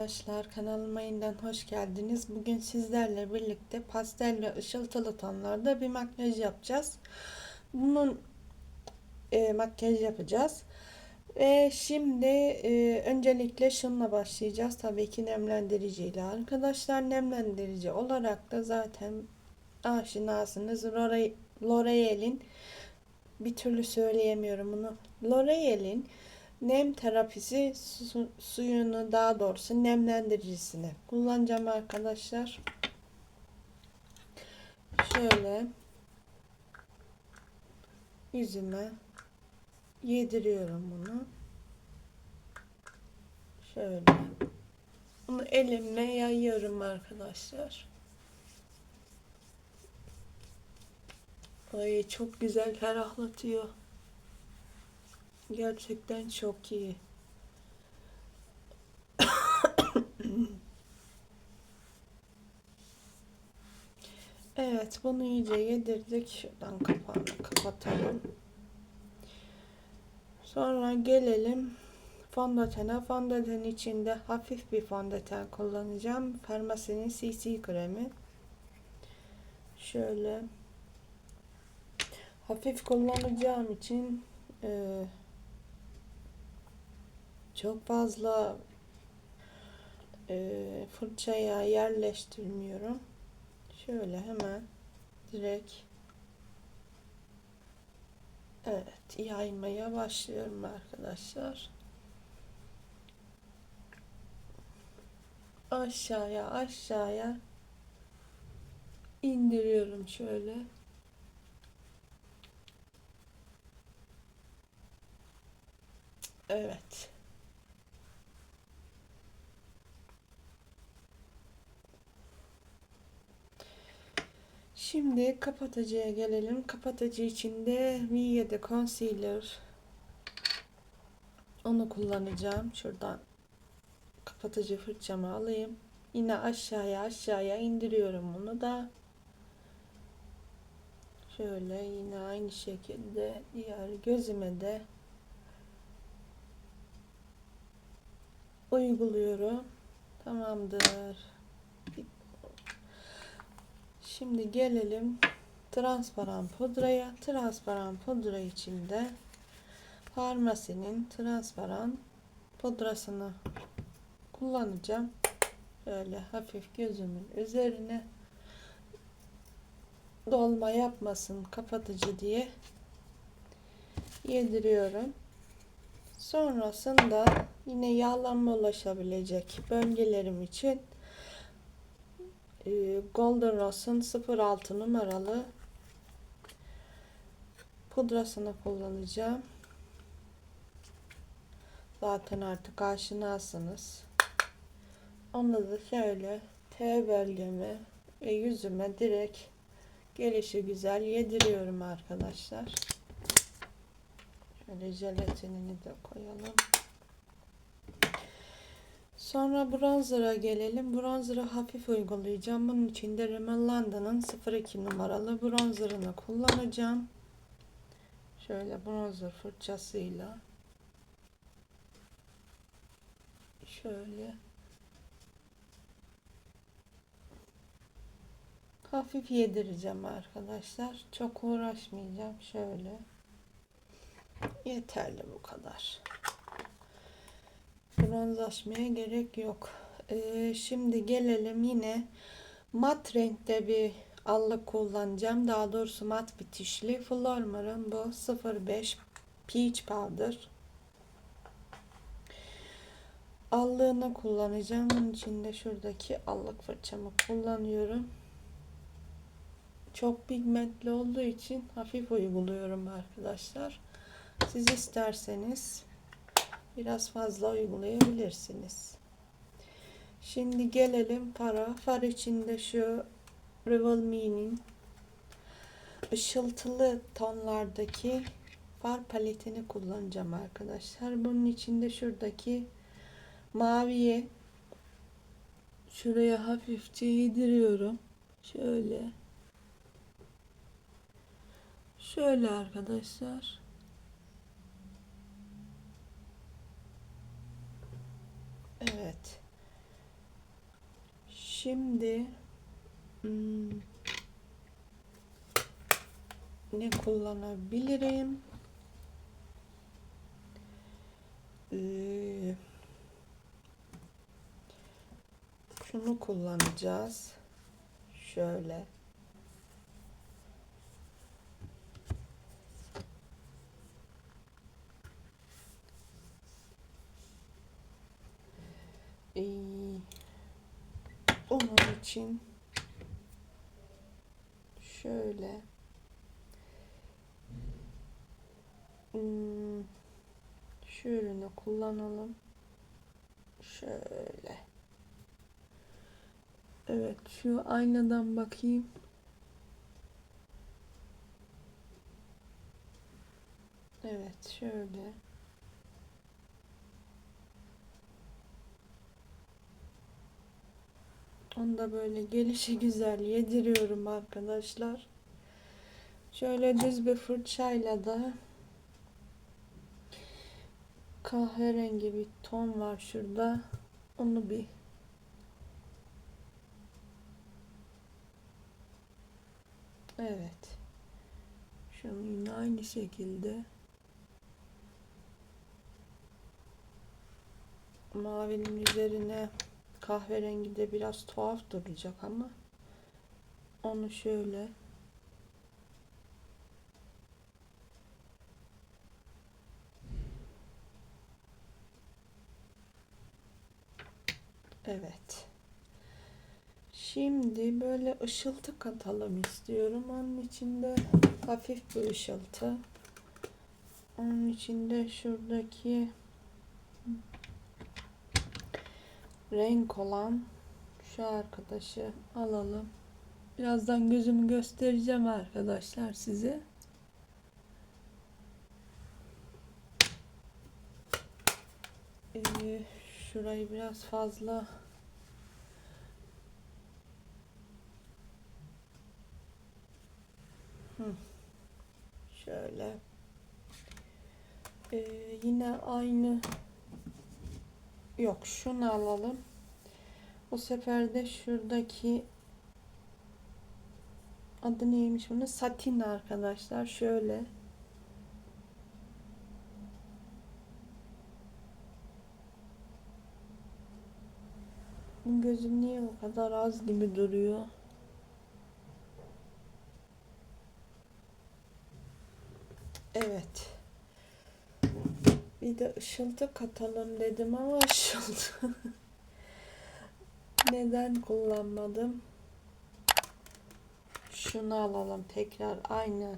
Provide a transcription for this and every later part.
Arkadaşlar kanalıma yeniden hoş geldiniz. Bugün sizlerle birlikte pastel ve ışıltılı tonlarda bir makyaj yapacağız. Bunun e, makyaj yapacağız. Ve şimdi e, öncelikle şununla başlayacağız. Tabii ki nemlendirici ile. Arkadaşlar nemlendirici olarak da zaten aşinasınız. L'Oreal- L'Oreal'in bir türlü söyleyemiyorum bunu. L'Oreal'in nem terapisi su- suyunu daha doğrusu nemlendiricisini kullanacağım arkadaşlar. Şöyle yüzüme yediriyorum bunu. Şöyle. Bunu elimle yayıyorum arkadaşlar. Ay çok güzel ferahlatıyor. Gerçekten çok iyi. Evet, bunu iyice yedirdik. Şuradan kapağını kapatalım. Sonra gelelim fondötene. Fondöten içinde hafif bir fondöten kullanacağım. Farmasinin CC kremi. Şöyle hafif kullanacağım için e, çok fazla e, fırçaya yerleştirmiyorum. Şöyle hemen direkt evet yaymaya başlıyorum arkadaşlar. Aşağıya aşağıya indiriyorum şöyle. Evet. Şimdi kapatıcıya gelelim. Kapatıcı içinde V7 Concealer onu kullanacağım. Şuradan kapatıcı fırçamı alayım. Yine aşağıya aşağıya indiriyorum bunu da. Şöyle yine aynı şekilde diğer gözüme de uyguluyorum. Tamamdır. Şimdi gelelim transparan pudraya. Transparan pudra içinde farmasinin transparan pudrasını kullanacağım. Şöyle hafif gözümün üzerine dolma yapmasın kapatıcı diye yediriyorum. Sonrasında yine yağlanma ulaşabilecek bölgelerim için Golden Rose'un 06 numaralı pudrasını kullanacağım. Zaten artık aşinasınız. Onu da şöyle T bölgeme ve yüzüme direkt gelişi güzel yediriyorum arkadaşlar. Şöyle jelatinini de koyalım. Sonra bronzer'a gelelim. Bronzer'ı hafif uygulayacağım. Bunun için de Rimmel London'ın 02 numaralı bronzer'ını kullanacağım. Şöyle bronzer fırçasıyla şöyle hafif yedireceğim arkadaşlar. Çok uğraşmayacağım. Şöyle yeterli bu kadar bronzlaşmaya gerek yok. Ee, şimdi gelelim yine mat renkte bir allık kullanacağım. Daha doğrusu mat bitişli. Flormar'ın bu 05 Peach Powder. Allığını kullanacağım. Bunun için de şuradaki allık fırçamı kullanıyorum. Çok pigmentli olduğu için hafif uyguluyorum arkadaşlar. Siz isterseniz biraz fazla uygulayabilirsiniz. Şimdi gelelim para. Far içinde şu Revel Me'nin ışıltılı tonlardaki far paletini kullanacağım arkadaşlar. Bunun içinde şuradaki maviye şuraya hafifçe yediriyorum. Şöyle. Şöyle arkadaşlar. Evet. Şimdi hmm, ne kullanabilirim? Ee, şunu kullanacağız. Şöyle. Onun için şöyle hmm, şu ürünü kullanalım. Şöyle. Evet, şu aynadan bakayım. Evet, şöyle. Onu da böyle gelişi güzel yediriyorum arkadaşlar. Şöyle düz bir fırçayla da kahverengi bir ton var şurada. Onu bir Evet. Şunu yine aynı şekilde mavinin üzerine kahverengi de biraz tuhaf duracak ama onu şöyle Evet. Şimdi böyle ışıltı katalım istiyorum. Onun içinde hafif bir ışıltı. Onun içinde şuradaki renk olan şu arkadaşı alalım. Birazdan gözümü göstereceğim arkadaşlar size. Ee, şurayı biraz fazla Hı. şöyle ee, yine aynı yok şunu alalım. Bu sefer de şuradaki adı neymiş bunu satin arkadaşlar şöyle. Gözüm niye o kadar az gibi duruyor? Evet. Bir de ışıltı katalım dedim ama ışıltı. Neden kullanmadım? Şunu alalım tekrar aynı.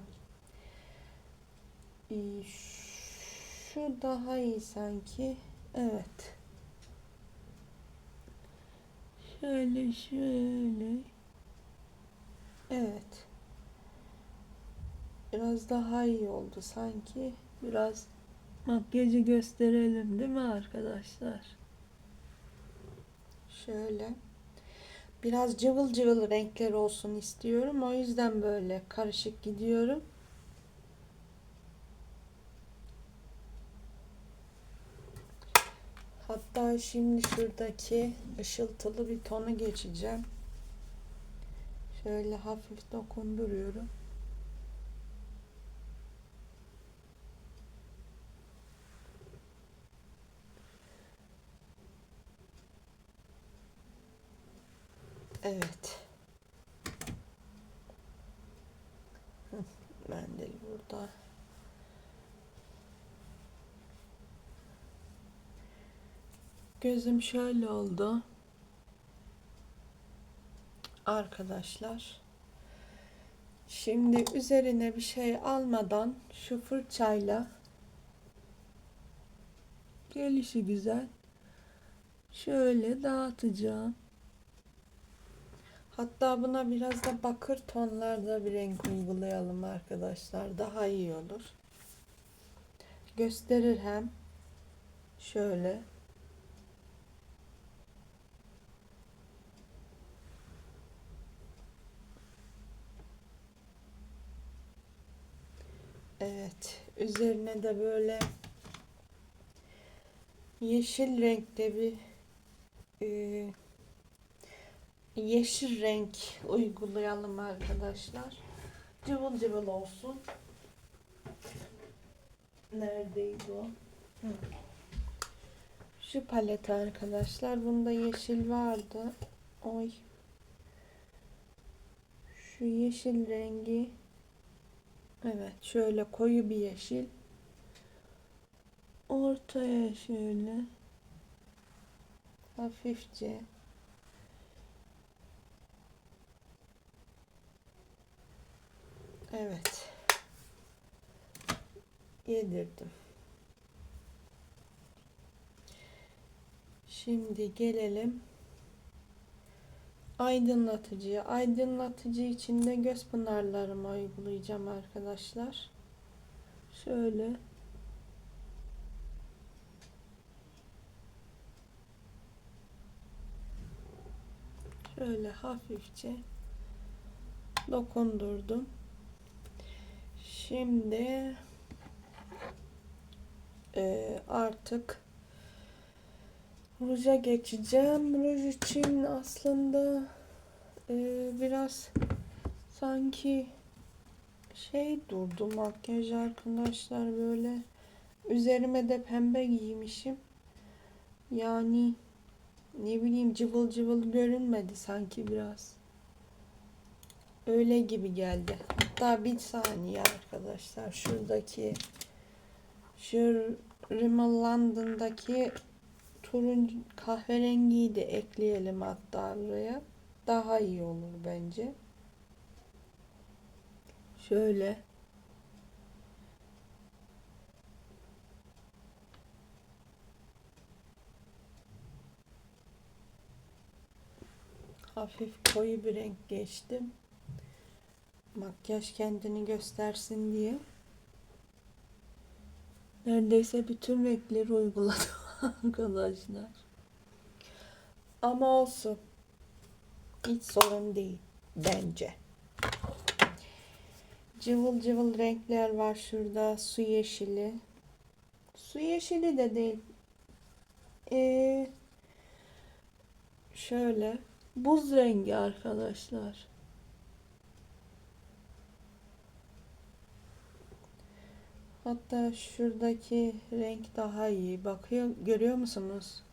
Şu daha iyi sanki. Evet. Şöyle şöyle. Evet. Biraz daha iyi oldu sanki. Biraz makyajı gösterelim değil mi arkadaşlar? Şöyle. Biraz cıvıl cıvıl renkler olsun istiyorum. O yüzden böyle karışık gidiyorum. Hatta şimdi şuradaki ışıltılı bir tonu geçeceğim. Şöyle hafif dokunduruyorum. Evet. Mendil burada. Gözüm şöyle oldu. Arkadaşlar. Şimdi üzerine bir şey almadan şu fırçayla gelişi güzel şöyle dağıtacağım. Hatta buna biraz da bakır tonlarda bir renk uygulayalım arkadaşlar. Daha iyi olur. Gösterir hem şöyle Evet. Üzerine de böyle yeşil renkte bir e, yeşil renk uygulayalım arkadaşlar. Cıvıl cıvıl olsun. Neredeydi o? Şu palet arkadaşlar. Bunda yeşil vardı. Oy. Şu yeşil rengi. Evet. Şöyle koyu bir yeşil. Ortaya şöyle. Hafifçe. Evet. Yedirdim. Şimdi gelelim aydınlatıcıya. Aydınlatıcı için de göz pınarlarımı uygulayacağım arkadaşlar. Şöyle şöyle hafifçe dokundurdum. Şimdi e, artık ruja geçeceğim. Ruj için aslında e, biraz sanki şey durdu makyaj arkadaşlar böyle üzerime de pembe giymişim. Yani ne bileyim cıvıl cıvıl görünmedi sanki biraz. Öyle gibi geldi. Hatta bir saniye arkadaşlar. Şuradaki şu Rimmel London'daki turuncu kahverengiyi de ekleyelim hatta buraya. Daha iyi olur bence. Şöyle hafif koyu bir renk geçtim. Makyaj kendini göstersin diye. Neredeyse bütün renkleri uyguladım arkadaşlar. Ama olsun. Hiç sorun değil bence. Cıvıl cıvıl renkler var şurada. Su yeşili. Su yeşili de değil. Ee, şöyle. Buz rengi arkadaşlar. Hatta şuradaki renk daha iyi. Bakıyor, görüyor musunuz?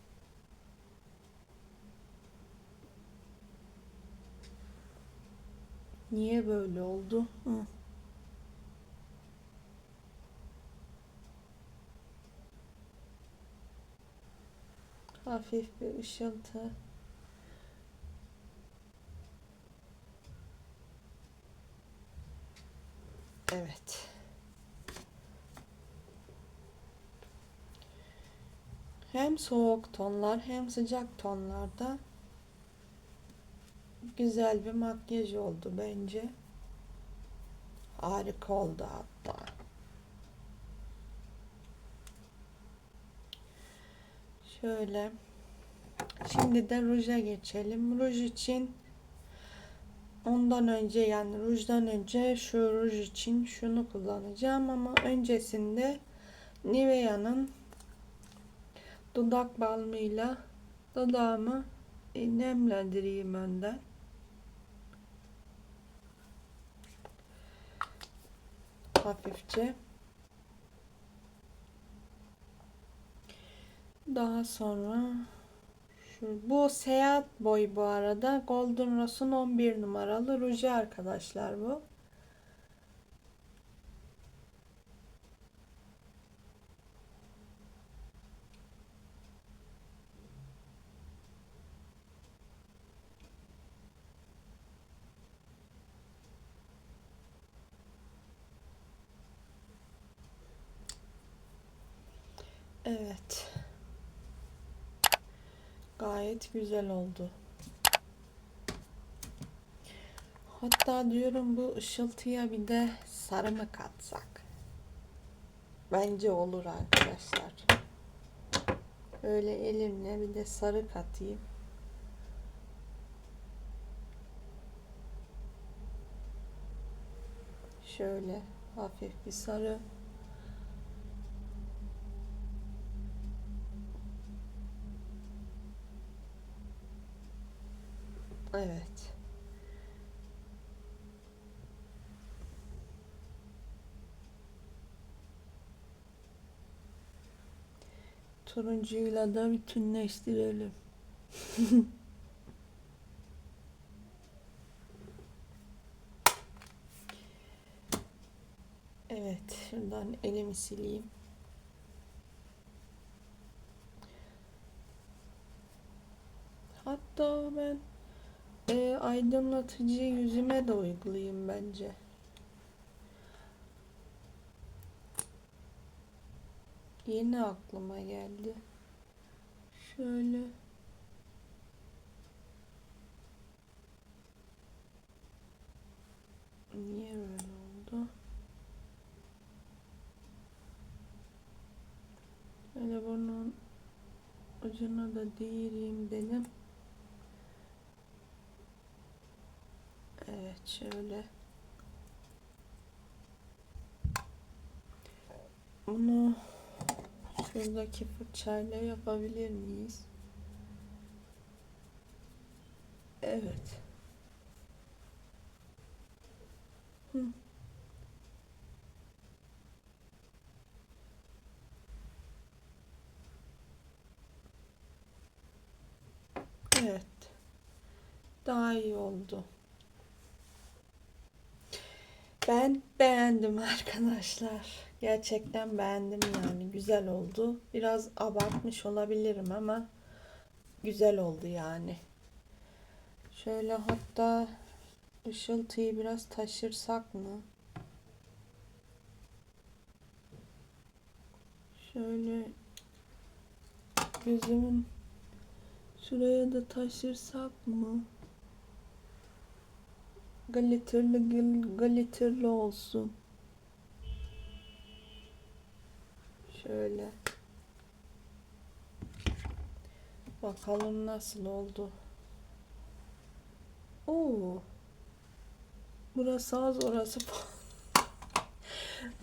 Niye böyle oldu? Hı. Hafif bir ışıltı. Evet. Hem soğuk tonlar hem sıcak tonlarda güzel bir makyaj oldu bence. Harika oldu hatta. Şöyle. Şimdi de ruja geçelim. Ruj için ondan önce yani rujdan önce şu ruj için şunu kullanacağım ama öncesinde Nivea'nın dudak balmıyla dudağımı nemlendireyim önden. Hafifçe. Daha sonra şu, bu seyahat boyu bu arada Golden Rose'un 11 numaralı ruju arkadaşlar bu. Evet. Gayet güzel oldu. Hatta diyorum bu ışıltıya bir de sarı mı katsak? Bence olur arkadaşlar. Öyle elimle bir de sarı katayım. Şöyle hafif bir sarı. Evet. Turuncuyla da bütünleştirelim. Evet, şuradan elimi sileyim. Hatta ben e, aydınlatıcı yüzüme de uygulayayım bence. Yeni aklıma geldi. Şöyle. Niye böyle oldu? Böyle bunun ucuna da değireyim dedim. Evet şöyle. Bunu şuradaki fırçayla yapabilir miyiz? Evet. Hı. Evet. Daha iyi oldu. Ben beğendim arkadaşlar. Gerçekten beğendim yani. Güzel oldu. Biraz abartmış olabilirim ama güzel oldu yani. Şöyle hatta ışıltıyı biraz taşırsak mı? Şöyle gözümün şuraya da taşırsak mı? Glitterlı gl- glitterlı olsun. Şöyle. Bakalım nasıl oldu. Oo. Burası az orası bu.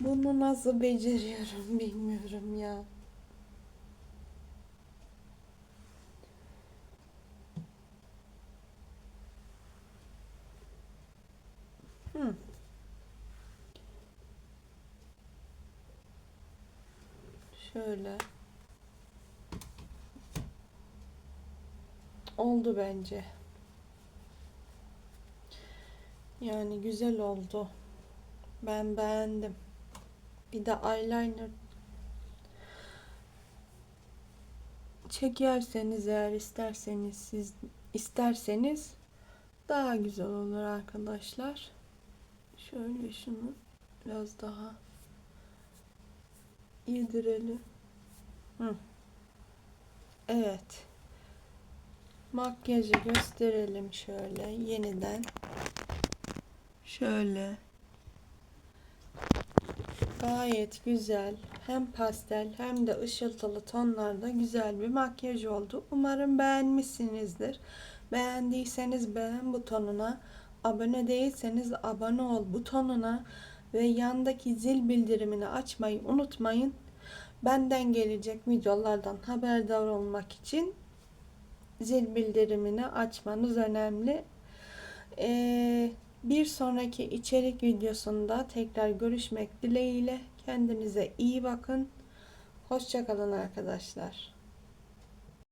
Bunu nasıl beceriyorum bilmiyorum ya. Hı. Şöyle. Oldu bence. Yani güzel oldu. Ben beğendim. Bir de eyeliner çekerseniz eğer isterseniz siz isterseniz daha güzel olur arkadaşlar. Şöyle şunu biraz daha yedirelim. Evet. Makyajı gösterelim şöyle yeniden. Şöyle. Gayet güzel. Hem pastel hem de ışıltılı tonlarda güzel bir makyaj oldu. Umarım beğenmişsinizdir. Beğendiyseniz beğen butonuna, abone değilseniz abone ol butonuna ve yandaki zil bildirimini açmayı unutmayın. Benden gelecek videolardan haberdar olmak için zil bildirimini açmanız önemli. Ee, bir sonraki içerik videosunda tekrar görüşmek dileğiyle. Kendinize iyi bakın. Hoşçakalın arkadaşlar.